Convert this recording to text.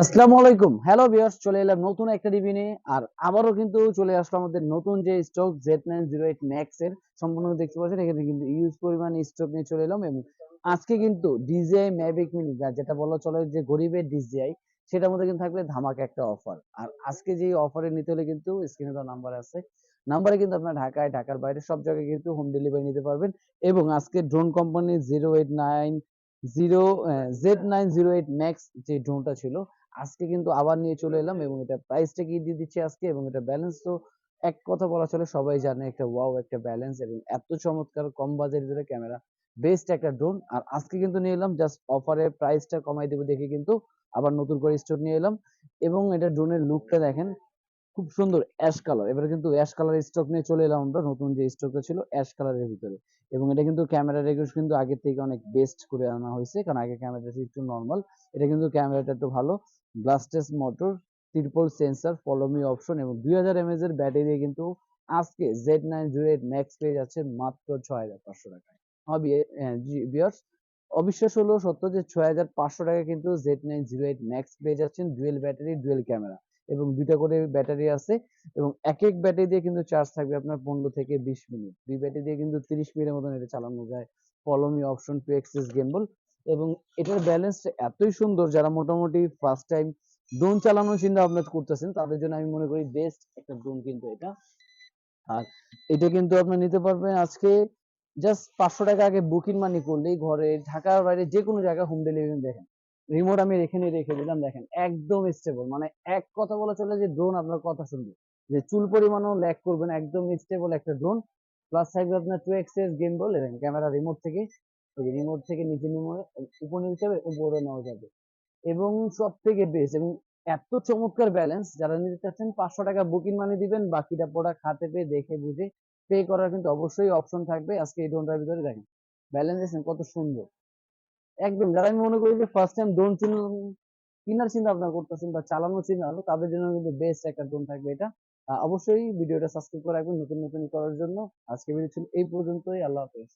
আসসালামু আলাইকুম। Hello viewers চলে এলাম নতুন একটা রিভিউ নিয়ে, আর আবারও কিন্তু চলে আসলো আমাদের নতুন যে stock Z nine zero eight max এর, সম্পূর্ণ দেখতে পাচ্ছেন, এখানে কিন্তু ইউজ পরিমাণ স্টক নিয়ে চলে এলাম এবং আজকে কিন্তু ডিজিআই ম্যাভিক মিনি যেটা বলা চলে যে গরিবের ডিজিআই সেটার মধ্যে কিন্তু থাকবে ধামাকা একটা অফার আর আজকে যে অফারে নিতে হলে কিন্তু স্ক্রিনে দেওয়া নাম্বার আছে। নাম্বারে কিন্তু আপনার ঢাকায়, ঢাকার বাইরে সব জায়গায় কিন্তু হোম ডেলিভারি নিতে পারবেন এবং আজকে drone company zero eight nine zero Z nine zero eight max যে ড্রোনটা ছিল আজকে কিন্তু আবার নিয়ে চলে এলাম এবং এটা প্রাইসটা কি দিয়ে দিচ্ছি আজকে এবং এটা ব্যালেন্স তো এক কথা বলা চলে সবাই জানে একটা ওয়াও একটা ব্যালেন্স এবং এত চমৎকার কম বাজেটের ক্যামেরা বেস্ট একটা ড্রোন আর আজকে কিন্তু নিয়ে এলাম জাস্ট অফারে প্রাইসটা কমাই দেবো দেখে কিন্তু আবার নতুন করে স্টোর নিয়ে এলাম এবং এটা ড্রোনের লুকটা দেখেন খুব সুন্দর অ্যাশ কালার এবারে কিন্তু অ্যাশ কালার স্টক নিয়ে চলে এলাম আমরা, নতুন যে স্টকটা ছিল অ্যাশ কালারের ভিতরে। এবং এটা কিন্তু ক্যামেরা রেগুলেশন কিন্তু আগের থেকে অনেক বেস্ট করে আনা হয়েছে, কারণ আগে ক্যামেরাটা একটু নর্মাল এটা কিন্তু ক্যামেরাটা একটু ভালো। Brushless motor triple sensor follow me option এবং দুই হাজার এমএজ এর ব্যাটারি দিয়ে কিন্তু আজকে Z nine zero eight max পেয়ে যাচ্ছে মাত্র ছয় হাজার পাঁচশো টাকায়। হবে জি বিয়ার্স অবিশ্বাস হলো সত্য যে ছয় হাজার পাঁচশো টাকা কিন্তু Z nine zero eight max পেয়ে যাচ্ছেন ডুয়েল ব্যাটারি ডুয়েল ক্যামেরা এবং দুইটা করে ব্যাটারি আছে এবং এক এক ব্যাটারি দিয়ে কিন্তু চার্জ থাকবে আপনার পনেরো থেকে বিশ মিনিট। দুই ব্যাটারি দিয়ে কিন্তু তিরিশ মিনিটের মতন এটা চালানো যায়। Follow me option two axis gimbal এবং এটার ব্যালেন্স এতই সুন্দর যারা মোটামুটি ফার্স্ট টাইম ড্রোন চালানোর চিন্তা ভাবনা করতেছেন, তাদের জন্য আমি মনে করি বেস্ট একটা ড্রোন কিন্তু এটা। আর এটা কিন্তু আপনি নিতে পারবেন আজকে জাস্ট পাঁচশো টাকা আগে বুকিং মানি করলেই ঘরে ঢাকার বাইরে যে কোনো জায়গায় হোম ডেলিভারি দেখেন। রিমোট আমি এখানে রেখে দিলাম, দেখেন, একদম স্টেবল মানে এক কথা বলা চলে যে ড্রোন আপনার কথা শুনবে। যে চুল পরিমাণও ল্যাক করবেন একদম স্টেবল একটা ড্রোন প্লাস থাকবে আপনার two axis gimbal camera remote থেকে, এই রিমোট থেকে নিচে নেমে, উপর যাবে, উপরে নেওয়া যাবে। এবং সব থেকে বেস্ট এবং এত চমৎকার ব্যালেন্স যারা নিতে চাচ্ছেন, পাঁচশো টাকা বুকিং মানি দিবেন, বাকিটা প্রোডাক্ট হাতে পেয়ে, দেখে বুঝে পে করার কিন্তু অবশ্যই অপশন থাকবে, আজকে এই ড্রোনটার ভিতরে দেখেন ব্যালেন্স কত সুন্দর। একদম যারা আমি মনে করি যে ফার্স্ট টাইম ড্রোন কিনার চিন্তা ভাবনা করতেছেন বা চালানোর চিন্তা ভাবনা, তাদের জন্য কিন্তু বেস্ট একটা ড্রোন থাকবে এটা। অবশ্যই ভিডিওটা সাবস্ক্রাইব করে রাখবেন নতুন নতুন করার জন্য। আজকে ভিডিও ছিল এই পর্যন্তই, আল্লাহ হাফেজ।